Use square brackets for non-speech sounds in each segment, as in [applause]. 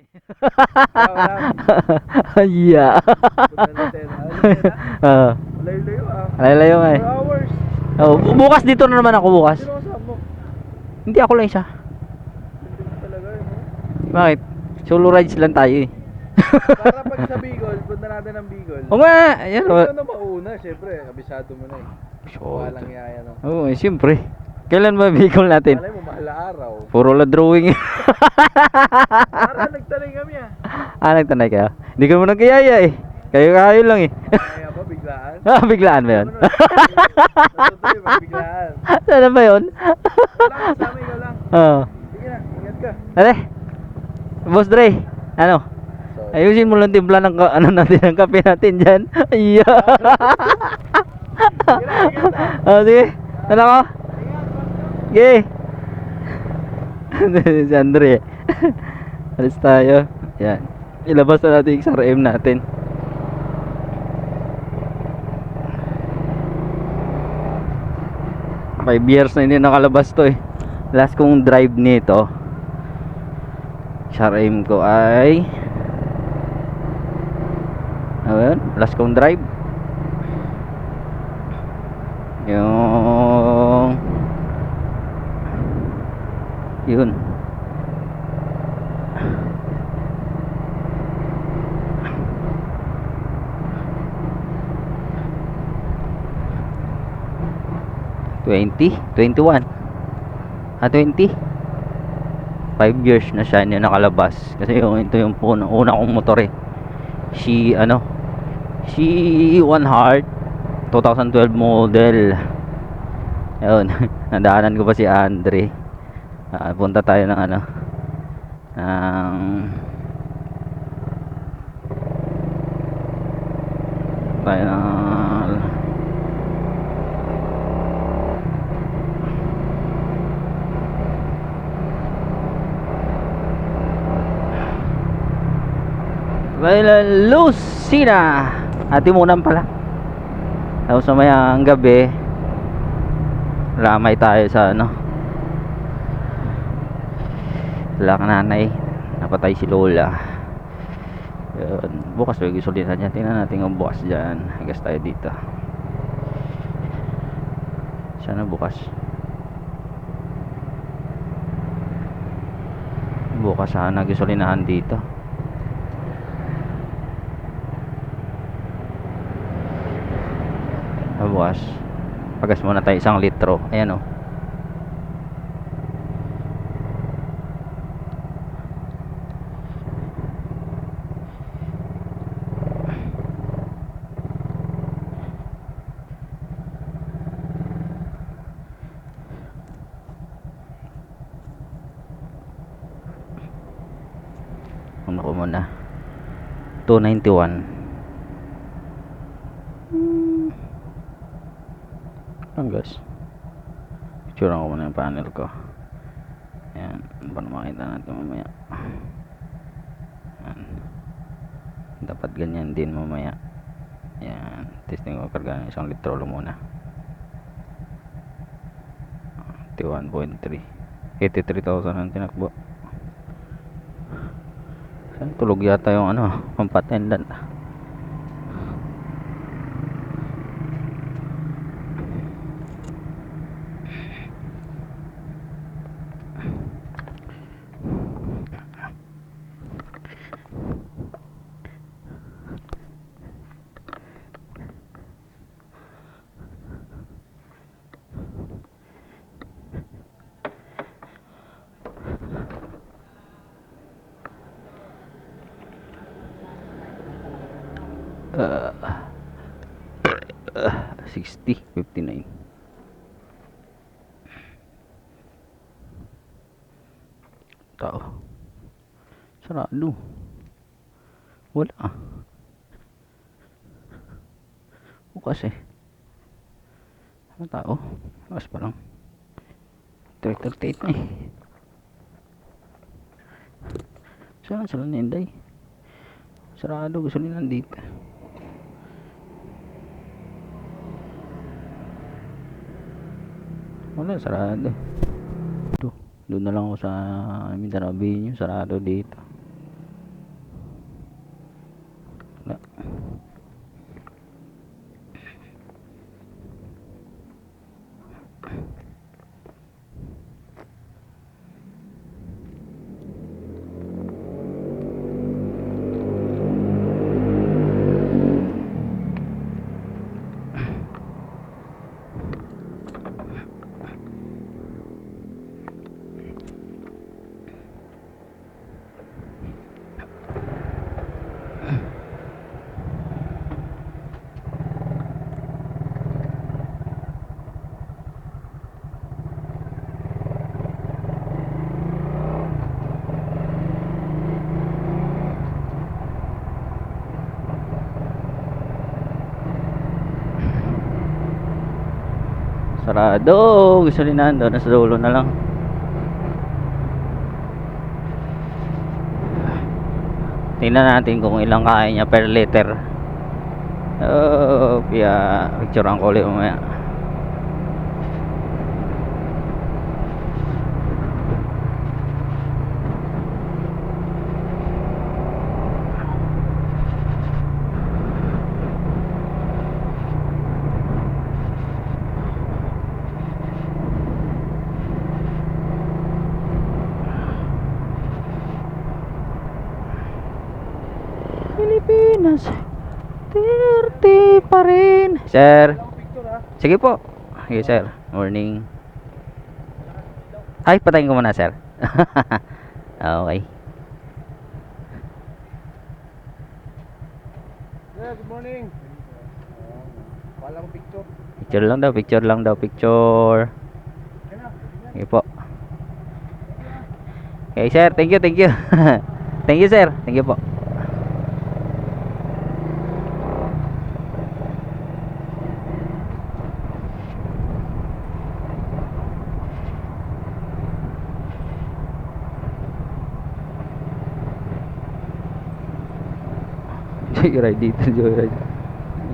[laughs] Yeah. [laughs] Ano? Ah, Layo-layo ah. layo nga eh. 4 hours. Oh, bu- bukas dito na naman ako bukas. Sino kasama mo? Hindi ako lang isa. Talaga eh. Bakit? Solo rides lang tayo eh. Para pag sa [laughs] Bicol, punta natin ng Bicol. Oo nga, ayan. Ikaw na mauna, syempre. Kabisado mo na eh. Walang yaya no. Oo, eh, siyempre. Kailan ba Bicol natin? Malay mo, mahal na araw. Puro la drawing. Para [laughs] nagtanay kami ah. ah, nagtanay kayo? Hindi ka mo nagkayaya eh. Kayo kayo lang eh. Kaya ba, biglaan? [laughs] ah, biglaan ba yun? Ano biglaan? Sana [laughs] ba yun? Wala, kasama ikaw lang. Oo. Sige na, ingat ka. Ale. Boss Dre, ano? Ayusin mo lang timpla ng ano natin ng kape natin diyan. Iya. oh, sige. Ano ko? Sige. [laughs] si Andre. [laughs] Alis tayo. Yan. Ilabas na natin yung XRM natin. Five years na hindi nakalabas to eh. Last kong drive nito. XRM ko ay ano yun? Last kong drive yung yun Twenty? Twenty-one? Ah, twenty? Five years na siya niya nakalabas kasi yung ito yung una, una kong motor eh si ano si One Heart 2012 model yun [laughs] nadaanan ko pa si Andre Ah, punta tayo ng ano ng tayo ng Well, Lucina. Ati munan pala. Tapos mamaya ang gabi Lamay tayo sa ano Wala ka nanay Napatay si Lola Yun. Bukas may gusulitan niya Tingnan natin ang bukas dyan Hagas tayo dito Sana bukas Bukas sana gusulinahan dito Bawas. Pagas muna tayo isang litro. Ayan oh. o. Ano ko muna. 291. Lang guys. Picture ko muna yung panel ko. Ayan. Para makita natin mamaya. Ayan. Dapat ganyan din mamaya. Ayan. Testing ko karga ng isang litro lang muna. 81.3 83,000 ang tinakbo. Tulog yata yung ano, pampatendan. Uh, uh, 60 59 tao. Sarado wala ah. Bukas eh. Ano tao? Bukas pa lang. 338 na eh. Saan sila ninday sarado gusto nila nandito wala sarado. Do, doon na lang ako sa Mindanao Avenue. Sarado dito Sarado. Gasolinahan doon. Nasa dulo na lang. Tingnan natin kung ilang kaya niya per liter. Oh, kaya picturean ko ulit mamaya. Pilipinas 30 pa rin Sir. Sige po. Sige sir. Morning. Ay patayin ko muna sir. [laughs] Okay. Sir, good morning. Walang picture. Picture lang daw Picture lang daw Picture. Sige po. Okay sir. Thank you Thank you. [laughs] Thank you sir. Thank you po Joyride dito, joyride.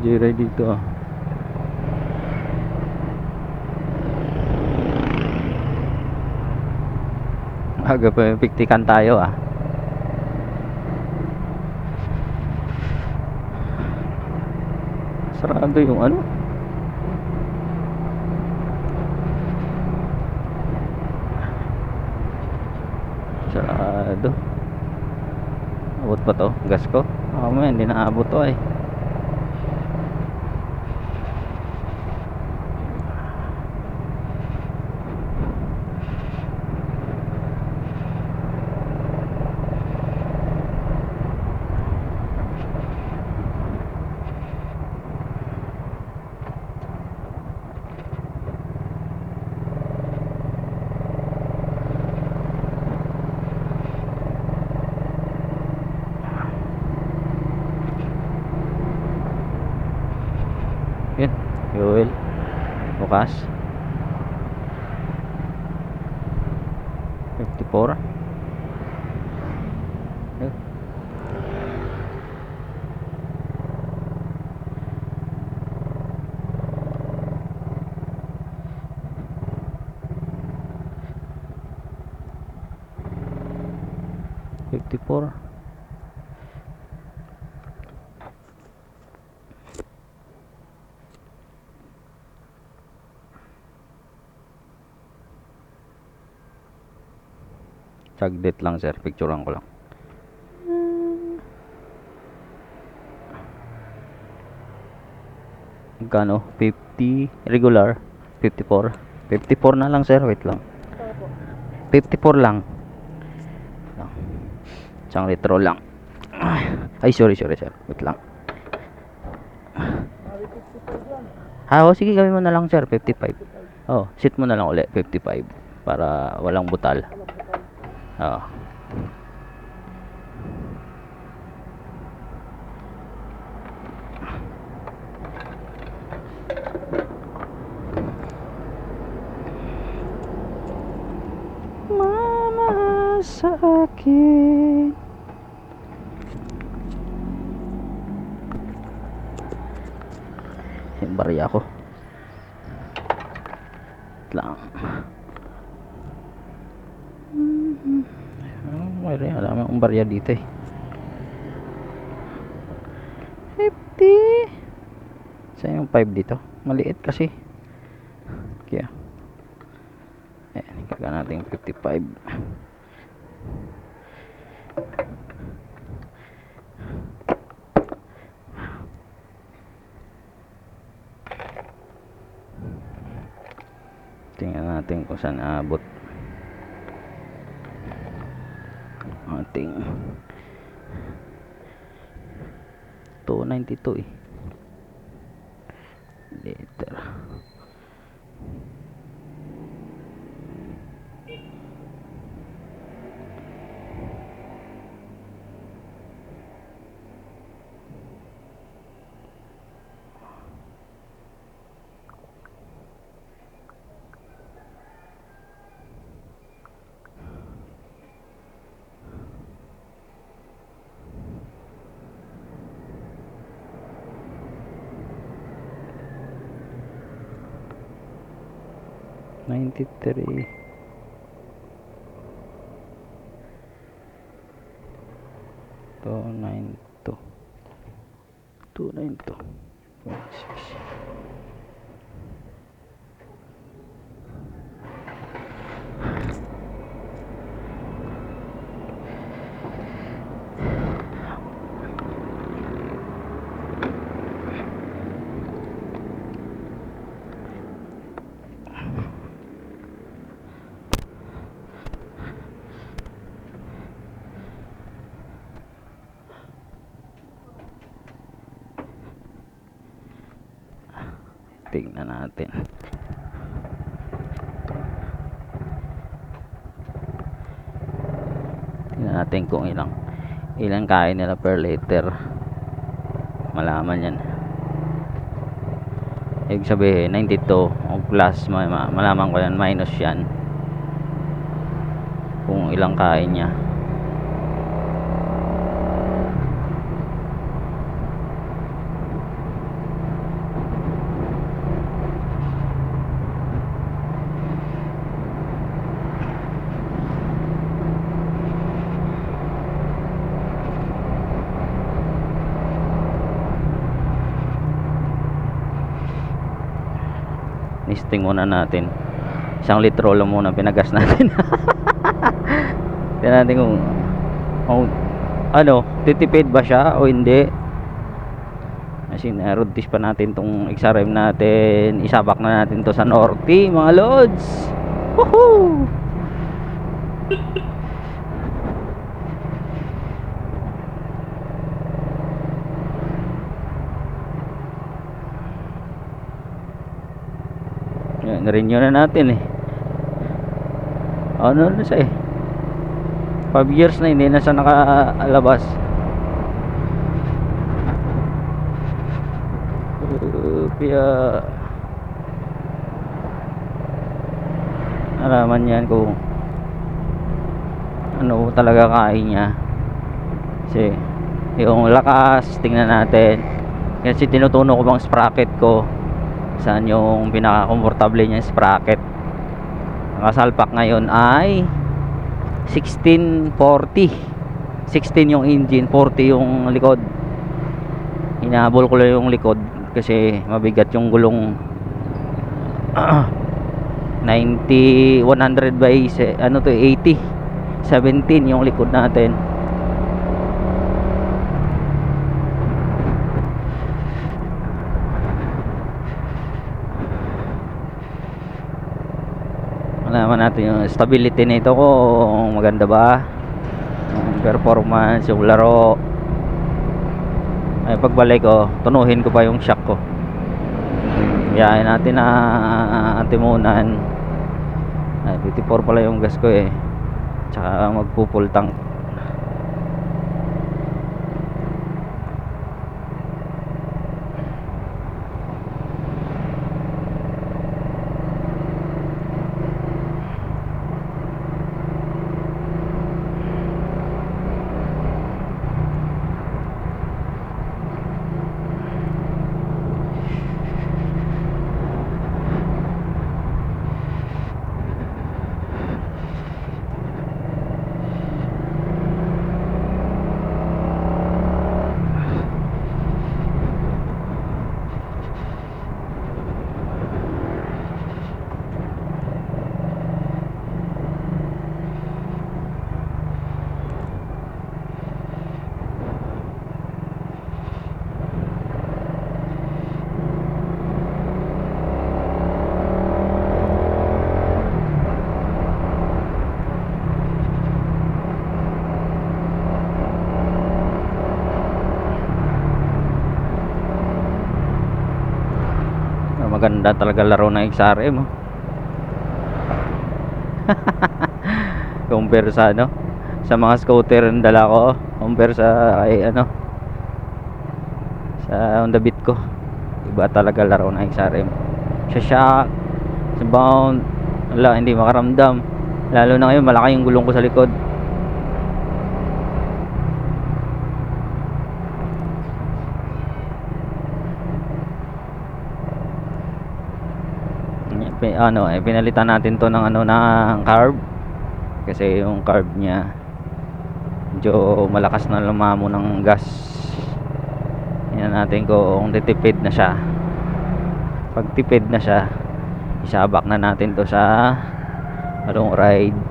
Joyride dito ah. Aga pa piktikan tayo ah. Sarado yung ano? Sarado. Abot pa to? Gas ko? Ako mo hindi naabot to eh. Yun, fuel. Bukas. 54. Yun. Fifty-four. Saglit lang sir, picturean ko lang. Magkano? 50 regular? 54 54 na lang sir, wait lang. 54 lang. Isang litro lang. Ay sorry sorry sir, wait lang. Ah, oh, sige gawin mo na lang sir, 55 Oh, sit mo na lang ulit, 55 Para walang butal Oo. Mama sa akin. Yung barya ko. Wait lang Oh, mayroon alam ang barya dito eh. 50. Saan yung 5 dito? Maliit kasi. Kaya. Eh, kaga natin 55. Tingnan natin kung saan aabot. ating 292 eh. Liter 93 tingnan natin. Tingnan natin kung ilang ilang kain nila per liter. Malaman yan. Ibig sabihin 92 o plus ma- ma- malaman ko yan. Minus yan. Kung ilang kain niya listing muna natin. Isang litro lang muna pinagas natin. [laughs] Tingnan natin kung, kung ano titipid ba siya o hindi. Kasi road test pa natin tong XRM natin. Isabak na natin to sa Norte mga lods. Woohoo renew na natin eh. Ano na siya eh. 5 years na hindi na siya nakalabas. Kaya alaman yan kung ano talaga kain niya. Kasi yung lakas, tingnan natin. Kasi tinutuno ko bang sprocket ko saan yung pinaka-comfortable niya sprocket nakasalpak ngayon ay 1640 16 yung engine 40 yung likod. Hinahabol ko lang yung likod kasi mabigat yung gulong. [clears throat] 90 100 by ano to 80 17 yung likod natin malaman natin yung stability nito kung maganda ba. Yung performance yung laro. Ay pagbalik ko tunuhin ko pa yung shock ko. Yayain natin na timunan ay 54 pala yung gas ko eh. Tsaka magpupul tank Ah, maganda talaga laro ng XRM oh. [laughs] compare sa ano sa mga scooter ang dala ko oh. compare sa ay ano sa Honda Beat ko iba talaga laro ng XRM sa shock sa bound wala hindi makaramdam lalo na ngayon malaki yung gulong ko sa likod ano, eh, pinalitan natin to ng ano ng carb. Kasi yung carb niya medyo malakas na lumamo ng gas. Yan natin kung titipid na siya. Pag tipid na siya, isabak na natin to sa long ride.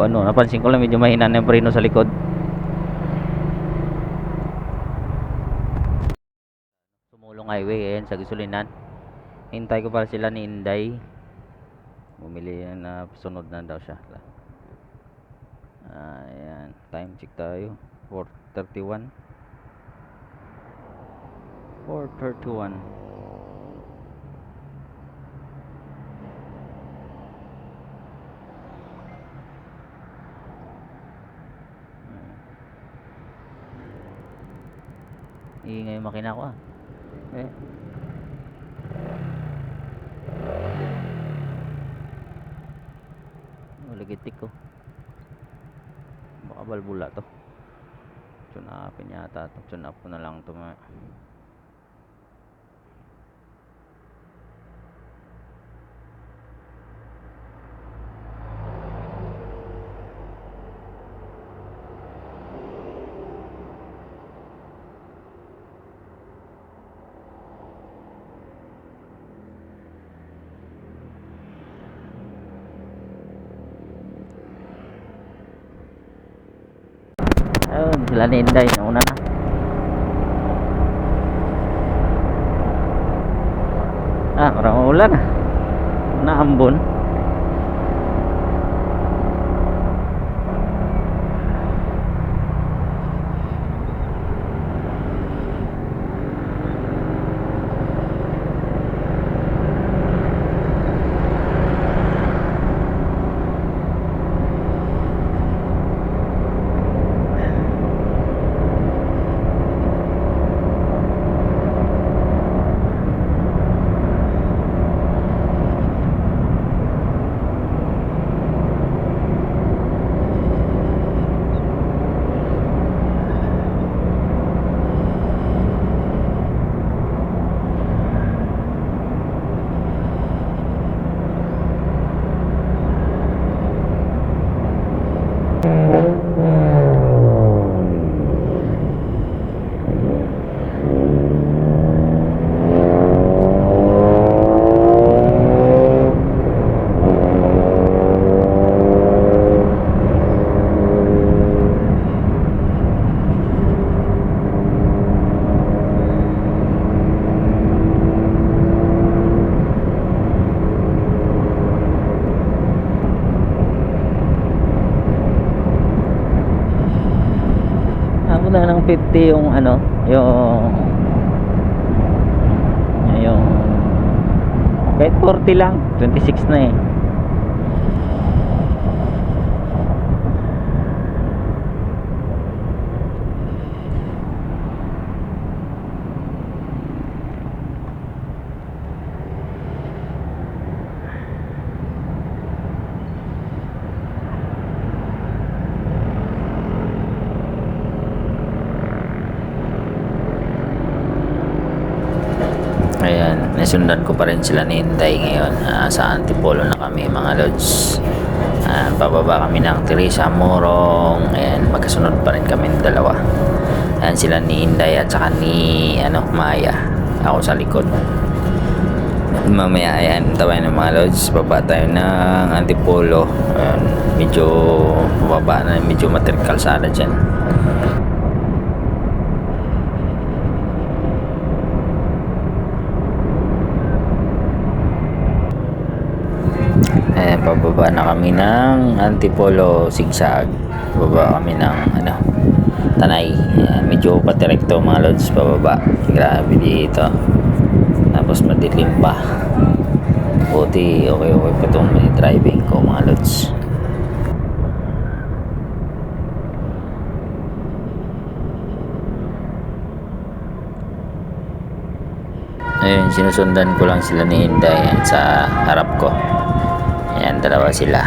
Ano, napansin ko lang medyo mahina na yung preno sa likod. Sumulong highway ayan sa Gisulinan. Hintay ko pala sila ni Inday. Bumili na sunod na daw siya. Ayan, time check tayo. 4:31. 4:31. Iingay yung makina ko ah. Eh. Oh, ligitik ko. Baka balbula to. Tune upin yata to. Tune up ko na lang to ma. Ayun, sila ni Inday. Nauna na. Ah, parang ulan ah. Naambon. Ako na ng 50 yung ano, yung yung kahit 40 lang, 26 na eh. Ayan, nasundan ko pa rin sila ni Inday ngayon. Ah, sa Antipolo na kami mga lods. Ah, bababa kami ng Teresa Morong. Ayan, magkasunod pa rin kami dalawa. Ayan sila ni Inday at saka ni ano, Maya. Ako sa likod. Mamaya, ayan, tawain ng mga lods. Baba tayo ng Antipolo. Ayan, medyo baba na, medyo matrikal sana dyan. Ayan, pababa na kami ng Antipolo Sigsag. Pababa kami ng ano, Tanay. Medyo patirekto mga lods pababa. Grabe dito. Tapos madilim pa. Buti okay okay pa itong may driving ko mga lods. Ayun, sinusundan ko lang sila ni Inday sa harap ko. Ayan, dalawa sila.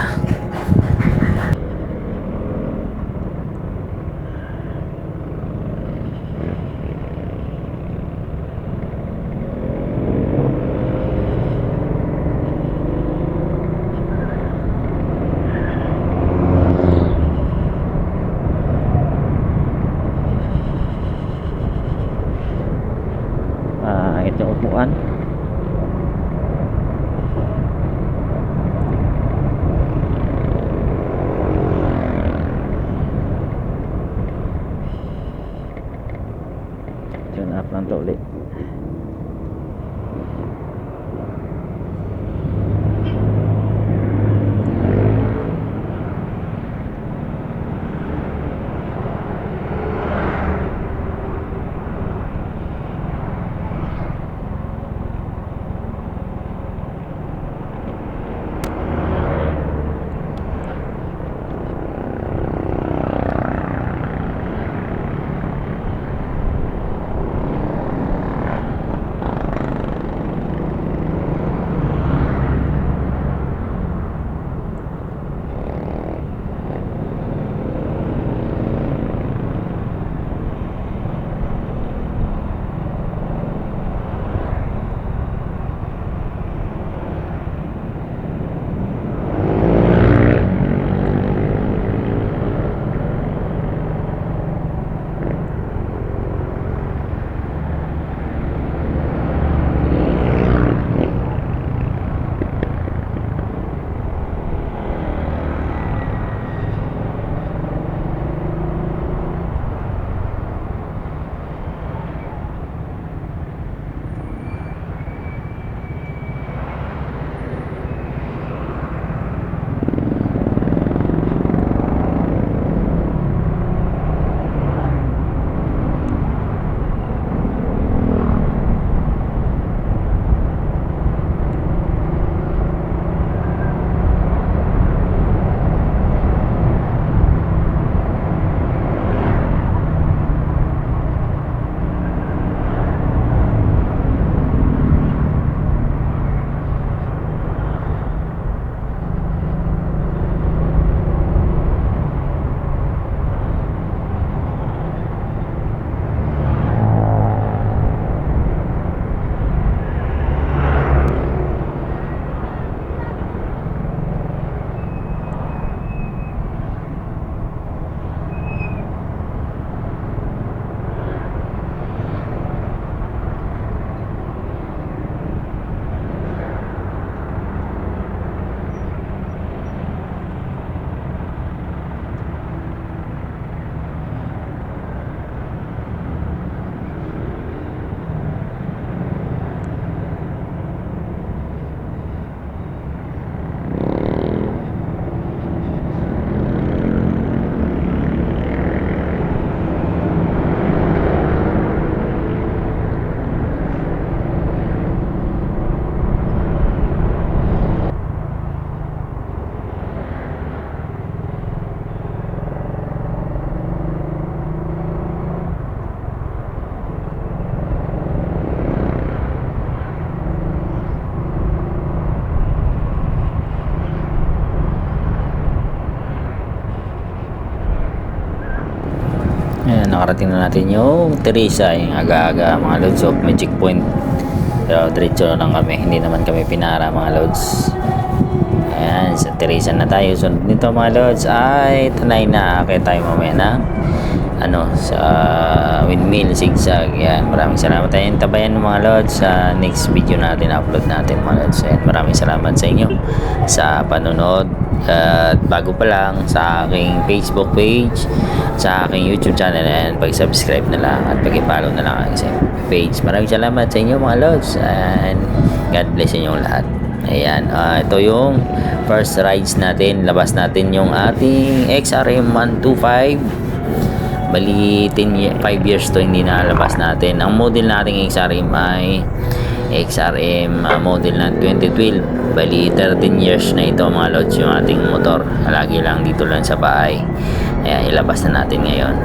Na natin yung Teresa, yung aga-aga mga lods. So, may checkpoint. Pero diretso lang kami. Hindi naman kami pinara mga lods. Ayan, sa Teresa na tayo. So, nito mga lods ay tanay na. Kaya tayo mamaya na ano, sa windmill, zigzag. Yan, maraming salamat tayo. Tabayan mga lods sa next video natin, upload natin mga lods. Ayan, maraming salamat sa inyo sa panonood. At bago pa lang sa aking Facebook page, sa aking YouTube channel, and pag-subscribe na lang at pag-follow na lang ang page. Maraming salamat sa inyo mga lods and God bless inyo lahat. Ayan, ah, ito yung first rides natin. Labas natin yung ating XRM 125. Bali, 10 ye- 5 years to hindi nakalabas natin. Ang model nating XRM ay XRM ah, model na 2012. Bali, 13 years na ito mga lods yung ating motor. Lagi lang dito lang sa bahay. Ayan, ilabas na natin ngayon.